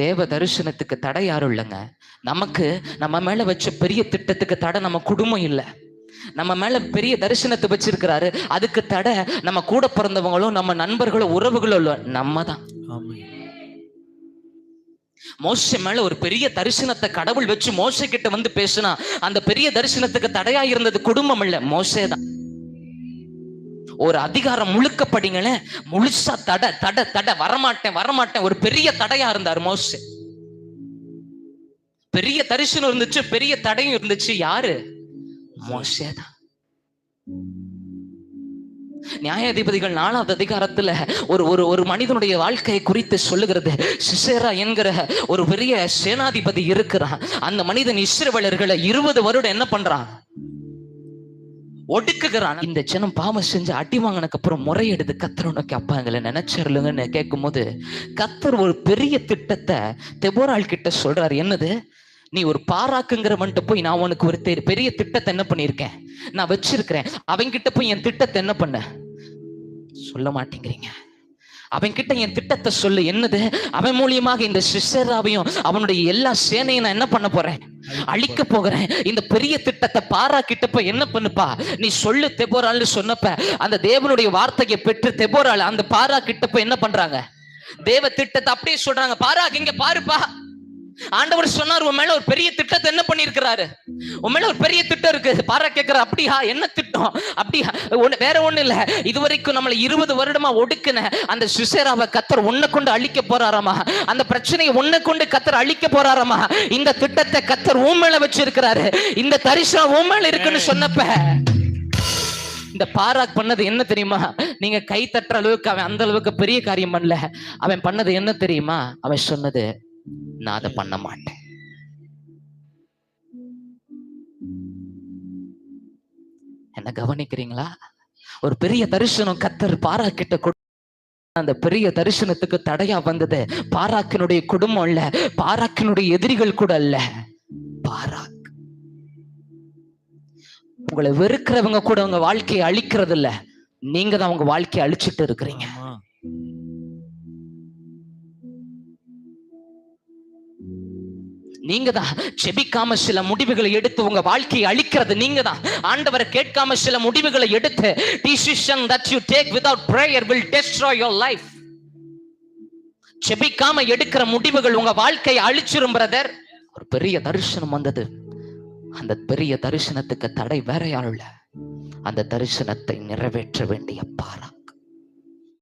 தேவ தரிசனத்துக்கு தடை யாரும் இல்லைங்க. நமக்கு நம்ம மேல வச்ச பெரிய திட்டத்துக்கு தடை நம்ம குடும்பம் இல்லை. நம்ம மேல பெரிய தரிசனத்தை வச்சிருக்கிறாரு. அதுக்கு தடை நம்ம கூட பிறந்தவங்களும் நம்ம நண்பர்களும் உறவுகளும் இல்ல. நம்ம தான் மோச மேல ஒரு பெரிய தரிசனத்தை கடவுள் வச்சு மோச கிட்ட வந்து பேசினா அந்த பெரிய தரிசனத்துக்கு தடையா இருந்தது குடும்பம் இல்ல. மோசே தான் ஒரு அதிகாரம் முழுக்க படிங்களேன் முழுசா தட தட தட வரமாட்டேன் வரமாட்டேன். ஒரு பெரிய தடையா இருந்தார் மோசே. பெரிய தரிசனம் இருந்துச்சு பெரிய தடையும் இருந்துச்சு. யாரு? மோசே தான் நியாயாதிபதிகள் நாலாவது அதிகாரத்துல ஒரு ஒரு ஒரு மனிதனுடைய வாழ்க்கையை குறித்து சொல்லுகிறது. சிசேரா என்கிற ஒரு பெரிய சேனாதிபதி இருக்கிறான். அந்த மனிதன் இஸ்ரவலர்களை இருபது வருடம் என்ன பண்றான்? ஒடுக்குகிறான். இந்த ஜனம் பாவம் செஞ்சு அடி வாங்கினக்கு அப்புறம் முறையெடுத்து கத்தர் நோக்கி அப்பா எங்களை நினைச்சிருலுங்கன்னு கேட்கும் போது கத்தர் ஒரு பெரிய திட்டத்தை தெபோரால் கிட்ட சொல்றாரு. என்னது? நீ ஒரு பாராக்குங்கிறவன்ட்டு போய் நான் உனக்கு ஒரு பெரிய திட்டத்தை என்ன பண்ணியிருக்கேன்? நான் வச்சிருக்கிறேன். அவன்கிட்ட போய் என் திட்டத்தை என்ன பண்ண? சொல்ல மாட்டேங்கிறீங்க. அவன் கிட்ட என் திட்டத்தை சொல்லு. என்னது? அவன் மூலியமாக இந்த சிசராவையும் அவனுடைய எல்லா சேனையும் நான் என்ன பண்ண போறேன்? அழிக்க போகிறேன். இந்த பெரிய திட்டத்தை பாரா கிட்டப்ப என்ன பண்ணுப்பா? நீ சொல்லு தெபோரால்னு சொன்னப்ப அந்த தேவனுடைய வார்த்தையை பெற்று தெபோரால் அந்த பாரா கிட்ட என்ன பண்றாங்க? தேவ திட்டத்தை அப்படியே சொல்றாங்க. பாரா இங்க பாருப்பா. ஆண்டவர் சொன்னார் உன் மேல ஒரு பெரிய திட்டத்தை என்ன பண்ணிருக்கிறாரு உன் மேல ஒரு பெரிய திட்டம் இருக்கு. பாரா கேக்குற அப்படியா? என்ன திட்டம்? அப்படியா? ஒண்ணு- வேற ஒண்ணு இல்ல. இதுவரைக்கும் நம்மள இருபது வருடமா ஒடுக்குன அந்த சுசேராவை கத்தர் உன்னை கொண்டு அழிக்க போறாராமா? அந்த பிரச்சனையை உன்னை கொண்டு கத்தர் அழிக்க போறாராமா? இந்த திட்டத்தை கத்தர் உன் மேல வச்சிருக்கிறாரு. இந்த தரிசனம் உன் மேல இருக்குன்னு சொன்னப்ப இந்த பாராக் பண்ணது என்ன தெரியுமா? நீங்க கை தட்டுற அளவுக்கு அவன் அந்த அளவுக்கு பெரிய காரியம் பண்ணல. அவன் பண்ணது என்ன தெரியுமா? அவன் சொன்னது நான் அதை பண்ண மாட்டேன். என்ன கவனிக்கிறீங்களா? ஒரு பெரிய தரிசனம் கத்தர் பாராக்கிட்ட கொடு அந்த பெரிய தரிசனத்துக்கு தடையா வந்தது. பாராக்கினுடைய குடும்பம் இல்ல பாராக்கினுடைய எதிரிகள் கூட அல்ல. பாராக். உங்களை வெறுக்கிறவங்க கூட உங்க வாழ்க்கையை அழிக்கிறது இல்ல நீங்க தான் உங்க வாழ்க்கையை அழிச்சிட்டு இருக்கிறீங்க. நீங்க தான் செபிக்காம சில முடிவுகளை எடுத்து உங்க வாழ்க்கையை அழிக்கிறது நீங்க தான் ஆண்டவரை கேட்காம சில முடிவுகளை எடுத்து decision that you take without prayer will destroy your life செபிக்காம எடுக்கிற முடிவுகள் உங்க வாழ்க்கையை அழிச்சிரும் பிரதர் ஒரு பெரிய தரிசனம் வந்தது. அந்த பெரிய தரிசனத்துக்கு தடை வேற யாரும் அந்த தரிசனத்தை நிறைவேற்ற வேண்டிய பாரா.